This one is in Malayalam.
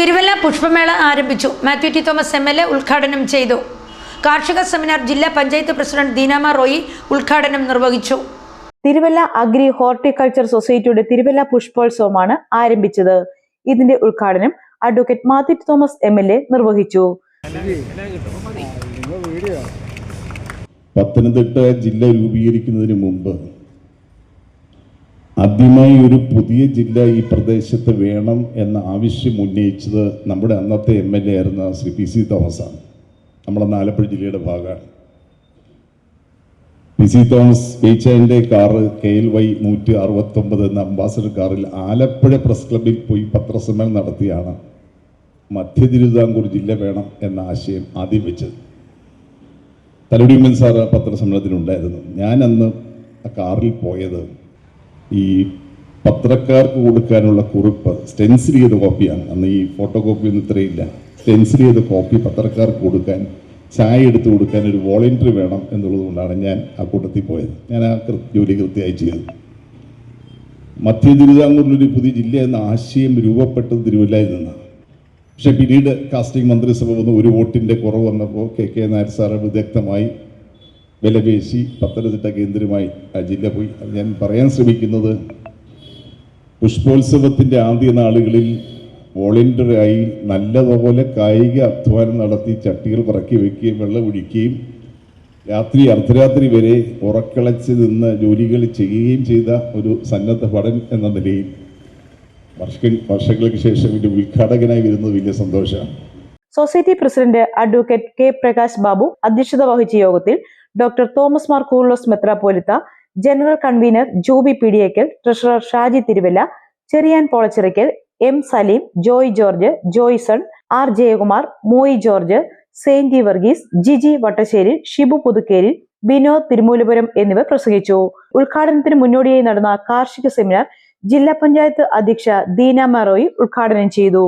തിരുവല്ല പുഷ്പമേള ആരംഭിച്ചു. Mathew T Thomas M L A ഉദ്ഘാടനം ചെയ്തു. കാർഷിക സെമിനാർ ജില്ലാ പഞ്ചായത്ത് പ്രസിഡന്റ് ദീനാമ റോയി ഉദ്ഘാടനം നിർവഹിച്ചു. തിരുവല്ല അഗ്രി ഹോർട്ടിക്കൾച്ചർ സൊസൈറ്റിയുടെ തിരുവല്ല പുഷ്പോത്സവമാണ് ആരംഭിച്ചത്. ഇതിന്റെ ഉദ്ഘാടനം advocate Mathew Thomas M L A നിർവഹിച്ചു. പത്തനംതിട്ട ജില്ല രൂപീകരിക്കുന്നതിന് മുമ്പ് ആദ്യമായി ഒരു പുതിയ ജില്ല ഈ പ്രദേശത്ത് വേണം എന്ന ആവശ്യം ഉന്നയിച്ചത് നമ്മുടെ അന്നത്തെ എം എൽ എ ആയിരുന്ന ശ്രീ പി സി തോമസാണ്. നമ്മളന്ന് ആലപ്പുഴ ജില്ലയുടെ ഭാഗമാണ്. പി സി തോമസ് ബീച്ചാന്റെ കാറ് കെ എൽ വൈ നൂറ്റി അറുപത്തൊമ്പത് എന്ന അംബാസഡർ കാറിൽ ആലപ്പുഴ പ്രസ് ക്ലബിൽ പോയി പത്രസമ്മേളനം നടത്തിയാണ്. മധ്യ തിരുവിതാംകൂർ ജില്ല വേണം എന്ന ആശയം ആദ്യം വെച്ചത്. തലടിയമ്മൻ സാർ ആ പത്രസമ്മേളനത്തിനുണ്ടായിരുന്നു ഞാനന്ന് ആ കാറിൽ പോയത് ഈ പത്രക്കാർക്ക് കൊടുക്കാനുള്ള കുറിപ്പ് സ്റ്റെൻസിൽ ചെയ്ത കോപ്പിയാണ് അന്ന് ഈ ഫോട്ടോ കോപ്പി ഒന്നും ഇത്രയില്ല. സ്റ്റെൻസിൽ ചെയ്ത കോപ്പി പത്രക്കാർക്ക് കൊടുക്കാൻ ചായ എടുത്ത് കൊടുക്കാൻ ഒരു വോളണ്ടിയർ വേണം എന്നുള്ളത് കൊണ്ടാണ് ഞാൻ ആ കൂട്ടത്തിൽ പോയത്. ഞാൻ ആ ജോലി കൃത്യമായി ചെയ്തത് മധ്യ തിരുവിതാംകൂറിലൊരു പുതിയ ജില്ല എന്ന ആശയം രൂപപ്പെട്ടത് തിരുവല്ലയിൽ നിന്നാണ്. പക്ഷേ പിന്നീട് കാസ്റ്റിംഗ് മന്ത്രിസഭ വന്ന് ഒരു വോട്ടിന്റെ കുറവ് വന്നപ്പോൾ കെ കെ നായർ സാറ് വിദഗ്ധമായി വിലപേശി പത്തനംതിട്ട കേന്ദ്രമായി ആ ജില്ല പോയി. ഞാൻ പറയാൻ ശ്രമിക്കുന്നത് പുഷ്പോത്സവത്തിന്റെ ആദ്യ നാളുകളിൽ വോളണ്ടിയറായി നല്ലതുപോലെ കായിക അധ്വാനം നടത്തി ചട്ടികൾ പറക്കി വയ്ക്കുകയും വെള്ളം ഒഴിക്കുകയും രാത്രി അർദ്ധരാത്രി വരെ ഉറക്കളച്ച് നിന്ന് ജോലികൾ ചെയ്യുകയും ചെയ്ത ഒരു സന്നദ്ധ ഭടൻ എന്ന നിലയിൽ വർഷ വർഷങ്ങൾക്ക് ശേഷം ഇതിന്റെ ഉദ്ഘാടകനായി വരുന്നത് വലിയ സന്തോഷമാണ്. Society president advocate K Prakash Babu അധ്യക്ഷത വഹിച്ച യോഗത്തിൽ doctor Thomas Mar Koorilos മെത്രാപ്പോലിത്ത general convener Jubi Pidiyekkal treasurer Shaji Thiruvalla Cherian Polachirackal M Saleem Joy George Joyson R Jayakumar Moi George saint Varghese Giji Vattasseri Shibu Puthukeri Vinod Thirumoolapuram എന്നിവർ പ്രസംഗിച്ചു. ഉദ്ഘാടനത്തിന് മുന്നോടിയായി നടന്ന കാർഷിക സെമിനാർ ജില്ലാ പഞ്ചായത്ത് അധ്യക്ഷ ദീന മറോയി ഉദ്ഘാടനം ചെയ്തു.